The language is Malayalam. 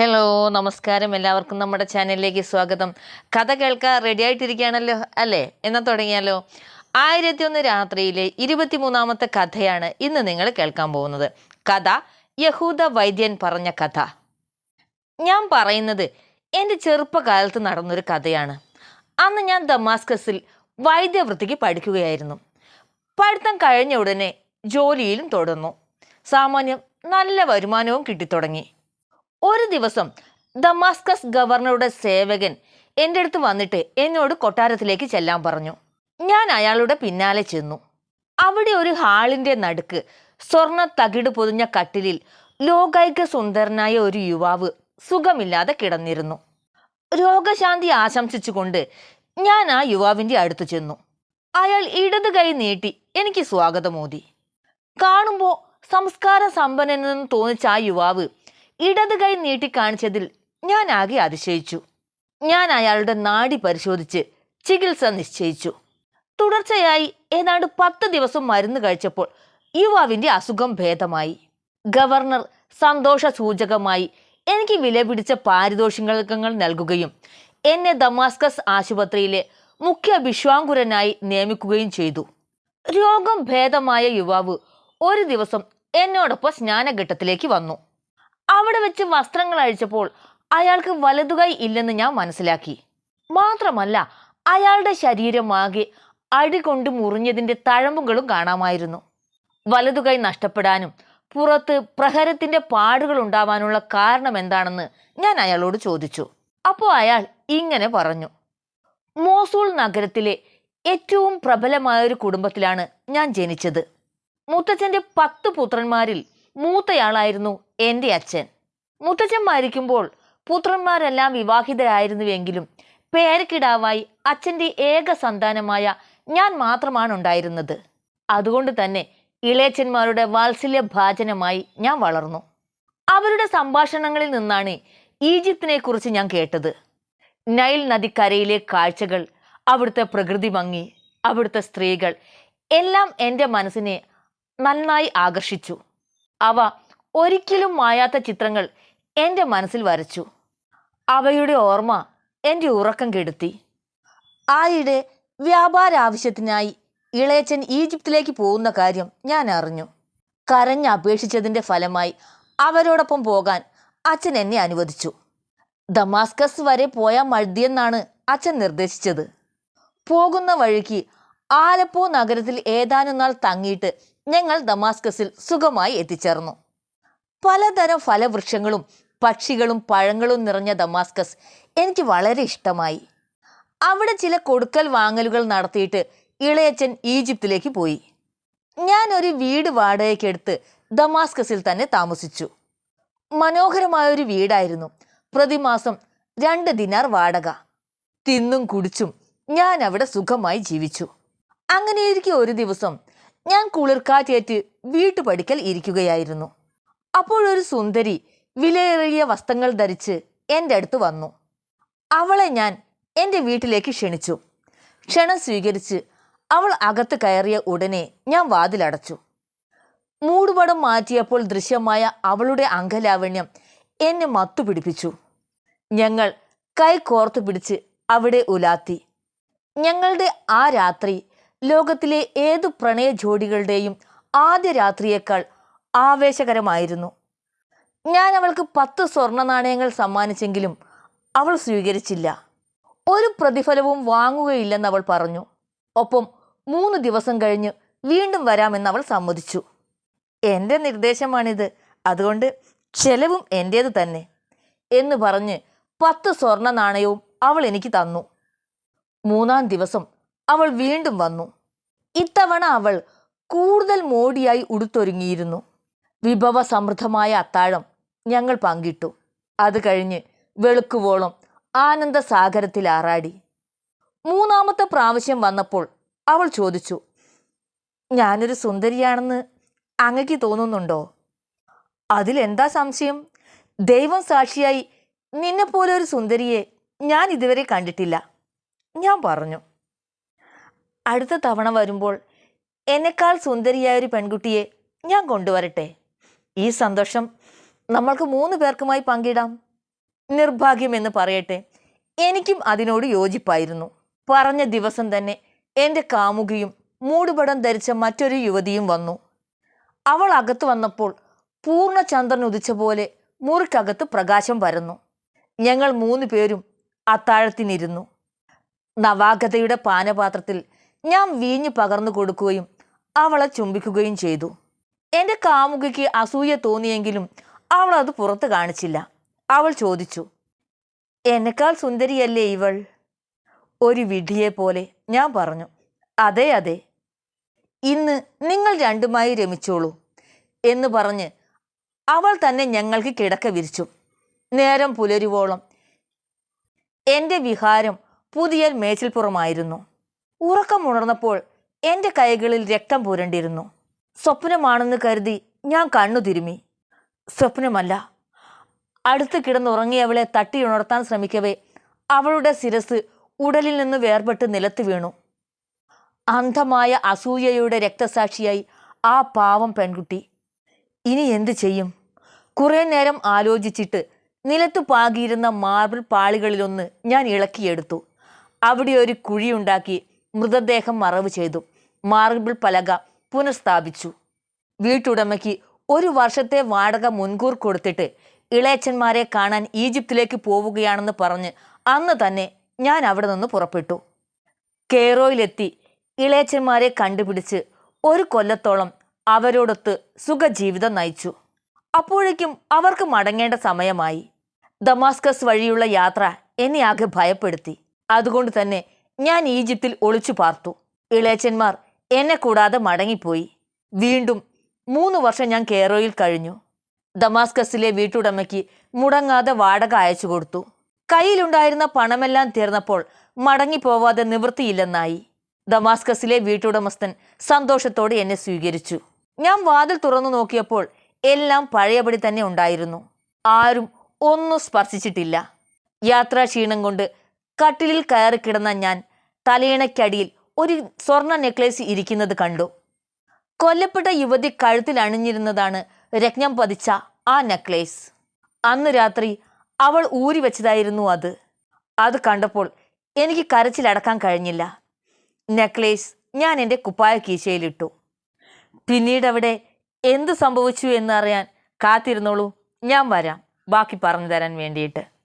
ഹലോ നമസ്കാരം. എല്ലാവർക്കും നമ്മുടെ ചാനലിലേക്ക് സ്വാഗതം. കഥ കേൾക്കാൻ റെഡി ആയിട്ടിരിക്കുകയാണല്ലോ അല്ലേ? എന്നാൽ തുടങ്ങിയാലോ? ആയിരത്തി ഒന്ന് രാത്രിയിലെ ഇരുപത്തിമൂന്നാമത്തെ കഥയാണ് ഇന്ന് നിങ്ങൾ കേൾക്കാൻ പോകുന്നത്. കഥ യഹൂദ വൈദ്യൻ പറഞ്ഞ കഥ. ഞാൻ പറയുന്നത് എന്റെ ചെറുപ്പകാലത്ത് നടന്നൊരു കഥയാണ്. അന്ന് ഞാൻ ദമാസ്കസിൽ വൈദ്യവൃത്തിക്ക് പഠിക്കുകയായിരുന്നു. പഠിത്തം കഴിഞ്ഞ ഉടനെ ജോലിയിലും തുടർന്നു. സാമാന്യം നല്ല വരുമാനവും കിട്ടിത്തുടങ്ങി. ഒരു ദിവസം ദമാസ്കസ് ഗവർണറുടെ സേവകൻ എന്റെ അടുത്ത് വന്നിട്ട് എന്നോട് കൊട്ടാരത്തിലേക്ക് ചെല്ലാൻ പറഞ്ഞു. ഞാൻ അയാളുടെ പിന്നാലെ ചെന്നു. അവിടെ ഒരു ഹാളിന്റെ നടുക്ക് സ്വർണ തകിട് പൊതിഞ്ഞ കട്ടിലിൽ ലോകൈക സുന്ദരനായ ഒരു യുവാവ് സുഖമില്ലാതെ കിടന്നിരുന്നു. രോഗശാന്തി ആശംസിച്ചുകൊണ്ട് ഞാൻ ആ യുവാവിന്റെ അടുത്ത് ചെന്നു. അയാൾ ഇടത് കൈ നീട്ടി എനിക്ക് സ്വാഗതമോതി. കാണുമ്പോൾ സംസ്കാര സമ്പന്നനെന്ന് തോന്നിച്ച ആ യുവാവ് ഇടത് കൈ നീട്ടി കാണിച്ചതിൽ ഞാൻ ആകെ അതിശയിച്ചു. ഞാൻ അയാളുടെ നാടി പരിശോധിച്ച് ചികിത്സ നിശ്ചയിച്ചു. തുടർച്ചയായി ഏതാണ്ട് പത്ത് ദിവസം മരുന്ന് കഴിച്ചപ്പോൾ യുവാവിന്റെ അസുഖം ഭേദമായി. ഗവർണർ സന്തോഷ സൂചകമായി എനിക്ക് വിലപിടിച്ച പാരിതോഷികങ്ങൾ നൽകുകയും എന്നെ ദമാസ്കസ് ആശുപത്രിയിലെ മുഖ്യ വിശ്വാങ്കുരനായി നിയമിക്കുകയും ചെയ്തു. രോഗം ഭേദമായ യുവാവ് ഒരു ദിവസം എന്നോടൊപ്പം സ്നാനഘട്ടത്തിലേക്ക് വന്നു. അവിടെ വെച്ച് വസ്ത്രങ്ങൾ അഴിച്ചപ്പോൾ അയാൾക്ക് വലതുകൈ ഇല്ലെന്ന് ഞാൻ മനസ്സിലാക്കി. മാത്രമല്ല അയാളുടെ ശരീരമാകെ അടികൊണ്ട് മുറിഞ്ഞതിന്റെ തഴമ്പുകളും കാണാമായിരുന്നു. വലതുകൈ നഷ്ടപ്പെടാനും പുറത്ത് പ്രഹരത്തിന്റെ പാടുകൾ ഉണ്ടാവാനുള്ള കാരണം എന്താണെന്ന് ഞാൻ അയാളോട് ചോദിച്ചു. അപ്പോൾ അയാൾ ഇങ്ങനെ പറഞ്ഞു. മോസൂൾ നഗരത്തിലെ ഏറ്റവും പ്രബലമായ ഒരു കുടുംബത്തിലാണ് ഞാൻ ജനിച്ചത്. മുത്തച്ഛന്റെ പത്ത് പുത്രന്മാരിൽ മൂത്തയാളായിരുന്നു എന്റെ അച്ഛൻ. മുത്തച്ഛൻ മരിക്കുമ്പോൾ പുത്രന്മാരെല്ലാം വിവാഹിതരായിരുന്നുവെങ്കിലും പേരക്കിടാവായി അച്ഛന്റെ ഏക സന്താനമായ ഞാൻ മാത്രമാണ് ഉണ്ടായിരുന്നത്. അതുകൊണ്ട് തന്നെ ഇളയച്ചന്മാരുടെ വാത്സല്യ ഭാചനമായി ഞാൻ വളർന്നു. അവരുടെ സംഭാഷണങ്ങളിൽ നിന്നാണ് ഈജിപ്തിനെ കുറിച്ച് ഞാൻ കേട്ടത്. നൈൽ നദിക്കരയിലെ കാഴ്ചകൾ അവിടുത്തെ പ്രകൃതി ഭംഗി അവിടുത്തെ സ്ത്രീകൾ എല്ലാം എന്റെ മനസ്സിനെ നന്നായി ആകർഷിച്ചു. അവ ഒരിക്കലും മായാത്ത ചിത്രങ്ങൾ എന്റെ മനസ്സിൽ വരച്ചു. അവയുടെ ഓർമ്മ എന്റെ ഉറക്കം കെടുത്തി. ആയിടെ വ്യാപാര ആവശ്യത്തിനായി ഇളയച്ചൻ ഈജിപ്തിലേക്ക് പോകുന്ന കാര്യം ഞാൻ അറിഞ്ഞു. കരഞ്ഞ് അപേക്ഷിച്ചതിന്റെ ഫലമായി അവരോടൊപ്പം പോകാൻ അച്ഛൻ എന്നെ അനുവദിച്ചു. ദമാസ്കസ് വരെ പോയാൽ മതിയെന്നാണ് അച്ഛൻ നിർദ്ദേശിച്ചത്. പോകുന്ന വഴിക്ക് ആലപ്പോ നഗരത്തിൽ ഏതാനും നാൾ തങ്ങിയിട്ട് ഞങ്ങൾ ദമാസ്കസിൽ സുഖമായി എത്തിച്ചേർന്നു. പലതരം ഫലവൃക്ഷങ്ങളും പക്ഷികളും പഴങ്ങളും നിറഞ്ഞ ദമാസ്കസ് എനിക്ക് വളരെ ഇഷ്ടമായി. അവിടെ ചില കൊടുക്കൽ വാങ്ങലുകൾ നടത്തിയിട്ട് ഇളയച്ചൻ ഈജിപ്തിലേക്ക് പോയി. ഞാൻ ഒരു വീട് വാടകയ്ക്കെടുത്ത് ദമാസ്കസിൽ തന്നെ താമസിച്ചു. മനോഹരമായ ഒരു വീടായിരുന്നു. പ്രതിമാസം രണ്ട് ദിനാർ വാടക. തിന്നും കുടിച്ചും ഞാൻ അവിടെ സുഖമായി ജീവിച്ചു. അങ്ങനെയിരിക്കെ ഒരു ദിവസം ഞാൻ കുളിർക്കാറ്റേറ്റ് വീട്ടുപടിക്കൽ ഇരിക്കുകയായിരുന്നു. അപ്പോഴൊരു സുന്ദരി വിലയേറിയ വസ്ത്രങ്ങൾ ധരിച്ച് എന്റെ അടുത്ത് വന്നു. അവളെ ഞാൻ എന്റെ വീട്ടിലേക്ക് ക്ഷണിച്ചു. ക്ഷണം സ്വീകരിച്ച് അവൾ അകത്ത് കയറിയ ഉടനെ ഞാൻ വാതിലടച്ചു. മൂടുപടം മാറ്റിയപ്പോൾ ദൃശ്യമായ അവളുടെ അംഗലാവണ്യം എന്നെ മത്തുപിടിപ്പിച്ചു. ഞങ്ങൾ കൈ കോർത്തു പിടിച്ച് അവിടെ ഉലാത്തി. ഞങ്ങളുടെ ആ രാത്രി ലോകത്തിലെ ഏതു പ്രണയ ജോഡികളുടെയും ആദ്യ രാത്രിയേക്കാൾ ആവേശകരമായിരുന്നു. ഞാൻ അവൾക്ക് പത്ത് സ്വർണ നാണയങ്ങൾ സമ്മാനിച്ചെങ്കിലും അവൾ സ്വീകരിച്ചില്ല. ഒരു പ്രതിഫലവും വാങ്ങുകയില്ലെന്ന് അവൾ പറഞ്ഞു. ഒപ്പം മൂന്ന് ദിവസം കഴിഞ്ഞ് വീണ്ടും വരാമെന്ന് അവൾ സമ്മതിച്ചു. എന്റെ നിർദ്ദേശമാണിത്. അതുകൊണ്ട് ചെലവും എന്റേത് തന്നെ എന്ന് പറഞ്ഞ് പത്ത് സ്വർണ നാണയവും അവൾ എനിക്ക് തന്നു. മൂന്നാം ദിവസം അവൾ വീണ്ടും വന്നു. ഇത്തവണ അവൾ കൂടുതൽ മോടിയായി ഉടുത്തൊരുങ്ങിയിരുന്നു. വിഭവ സമൃദ്ധമായ അത്താഴം ഞങ്ങൾ പങ്കിട്ടു. അത് കഴിഞ്ഞ് വെളുക്കുവോളം ആനന്ദസാഗരത്തിൽ ആറാടി. മൂന്നാമത്തെ പ്രാവശ്യം വന്നപ്പോൾ അവൾ ചോദിച്ചു ഞാനൊരു സുന്ദരിയാണെന്ന് അങ്ങക്ക് തോന്നുന്നുണ്ടോ? അതിലെന്താ സംശയം? ദൈവം സാക്ഷിയായി നിന്നെപ്പോലെ ഒരു സുന്ദരിയെ ഞാൻ ഇതുവരെ കണ്ടിട്ടില്ല. ഞാൻ പറഞ്ഞു അടുത്ത തവണ വരുമ്പോൾ എന്നെക്കാൾ സുന്ദരിയായ ഒരു പെൺകുട്ടിയെ ഞാൻ കൊണ്ടുവരട്ടെ. ഈ സന്തോഷം നമ്മൾക്ക് മൂന്ന് പേർക്കുമായി പങ്കിടാം. നിർഭാഗ്യം എന്ന് പറയട്ടെ. എനിക്കും അതിനോട് യോജിപ്പായിരുന്നു. പറഞ്ഞ ദിവസം തന്നെ എന്റെ കാമുകിയും മൂടുപടം ധരിച്ച മറ്റൊരു യുവതിയും വന്നു. അവൾ അകത്ത് വന്നപ്പോൾ പൂർണ ചന്ദ്രൻ ഉദിച്ച പോലെ മുറിക്കകത്ത് പ്രകാശം പരന്നു. ഞങ്ങൾ മൂന്ന് പേരും അത്താഴത്തിനിരുന്നു. നവാഗതയുടെ പാനപാത്രത്തിൽ ഞാൻ വീഞ്ഞു പകർന്നു കൊടുക്കുകയും അവളെ ചുംബിക്കുകയും ചെയ്തു. എന്റെ കാമുകിക്ക് അസൂയ തോന്നിയെങ്കിലും അവൾ അത് പുറത്ത് കാണിച്ചില്ല. അവൾ ചോദിച്ചു എന്നെക്കാൾ സുന്ദരിയല്ലേ ഇവൾ? ഒരു വിഡ്ഢിയെ പോലെ ഞാൻ പറഞ്ഞു അതെ അതെ. ഇന്ന് നിങ്ങൾ രണ്ടുമായി രമിച്ചോളൂ എന്ന് പറഞ്ഞ് അവൾ തന്നെ ഞങ്ങൾക്ക് കിടക്ക വിരിച്ചു. നേരം പുലരുവോളം എന്റെ വിഹാരം പുതിയ മേച്ചിൽപ്പുറമായിരുന്നു. ഉറക്കമുണർന്നപ്പോൾ എന്റെ കൈകളിൽ രക്തം പുരണ്ടിരുന്നു. സ്വപ്നമാണെന്ന് കരുതി ഞാൻ കണ്ണു തിരുമി. സ്വപ്നമല്ല. അടുത്ത് കിടന്നുറങ്ങിയവളെ തട്ടിയുണർത്താൻ ശ്രമിക്കവേ അവളുടെ ശിരസ് ഉടലിൽ നിന്ന് വേർപെട്ട് നിലത്ത് വീണു. അന്ധമായ അസൂയയുടെ രക്തസാക്ഷിയായി ആ പാവം പെൺകുട്ടി. ഇനി എന്തു ചെയ്യും? കുറേ നേരം ആലോചിച്ചിട്ട് നിലത്തു പാകിയിരുന്ന മാർബിൾ പാളികളിലൊന്ന് ഞാൻ ഇളക്കിയെടുത്തു. അവിടെ ഒരു കുഴിയുണ്ടാക്കി മൃതദേഹം മറവ് ചെയ്തു. മാർബിൾ പലക പുനഃസ്ഥാപിച്ചു. വീട്ടുടമയ്ക്ക് ഒരു വർഷത്തെ വാടക മുൻകൂർ കൊടുത്തിട്ട് ഇളയച്ചന്മാരെ കാണാൻ ഈജിപ്തിലേക്ക് പോവുകയാണെന്ന് പറഞ്ഞ് അന്ന് തന്നെ ഞാൻ അവിടെ നിന്ന് പുറപ്പെട്ടു. കേറോയിലെത്തി ഇളയച്ചന്മാരെ കണ്ടുപിടിച്ച് ഒരു കൊല്ലത്തോളം അവരോടൊത്ത് സുഖജീവിതം നയിച്ചു. അപ്പോഴേക്കും അവർക്ക് മടങ്ങേണ്ട സമയമായി. ദമാസ്കസ് വഴിയുള്ള യാത്ര എന്നെ ആകെ ഭയപ്പെടുത്തി. അതുകൊണ്ട് തന്നെ ഞാൻ ഈജിപ്തിൽ ഒളിച്ചു പാർത്തു. ഇളയച്ചന്മാർ എന്നെ കൂടാതെ മടങ്ങിപ്പോയി. വീണ്ടും മൂന്ന് വർഷം ഞാൻ കേറോയിൽ കഴിഞ്ഞു. ദമാസ്കസിലെ വീട്ടുടമയ്ക്ക് മുടങ്ങാതെ വാടക അയച്ചു കൊടുത്തു. കയ്യിലുണ്ടായിരുന്ന പണമെല്ലാം തീർന്നപ്പോൾ മടങ്ങിപ്പോവാതെ നിവൃത്തിയില്ലെന്നായി. ദമാസ്കസിലെ വീട്ടുടമസ്ഥൻ സന്തോഷത്തോടെ എന്നെ സ്വീകരിച്ചു. ഞാൻ വാതിൽ തുറന്നു നോക്കിയപ്പോൾ എല്ലാം പഴയപടി തന്നെ ഉണ്ടായിരുന്നു. ആരും ഒന്നും സ്പർശിച്ചിട്ടില്ല. യാത്രാക്ഷീണം കൊണ്ട് കട്ടിലിൽ കയറി കിടന്ന ഞാൻ തലയിണയ്ക്കടിയിൽ ഒരു സ്വർണ നെക്ലേസ് ഇരിക്കുന്നത് കണ്ടു. കൊല്ലപ്പെട്ട യുവതി കഴുത്തിൽ അണിഞ്ഞിരുന്നതാണ് രത്നം പതിച്ച ആ നെക്ലേസ്. അന്ന് രാത്രി അവൾ ഊരി വെച്ചതായിരുന്നു അത്. അത് കണ്ടപ്പോൾ എനിക്ക് കരച്ചിലടക്കാൻ കഴിഞ്ഞില്ല. നെക്ലേസ് ഞാൻ എന്റെ കുപ്പായ കീശയിലിട്ടു. പിന്നീട് അവിടെ എന്ത് സംഭവിച്ചു എന്നറിയാൻ കാത്തിരുന്നോളൂ ഞാൻ വരാം. ബാക്കി പറഞ്ഞു തരാൻ വേണ്ടിയിട്ട്.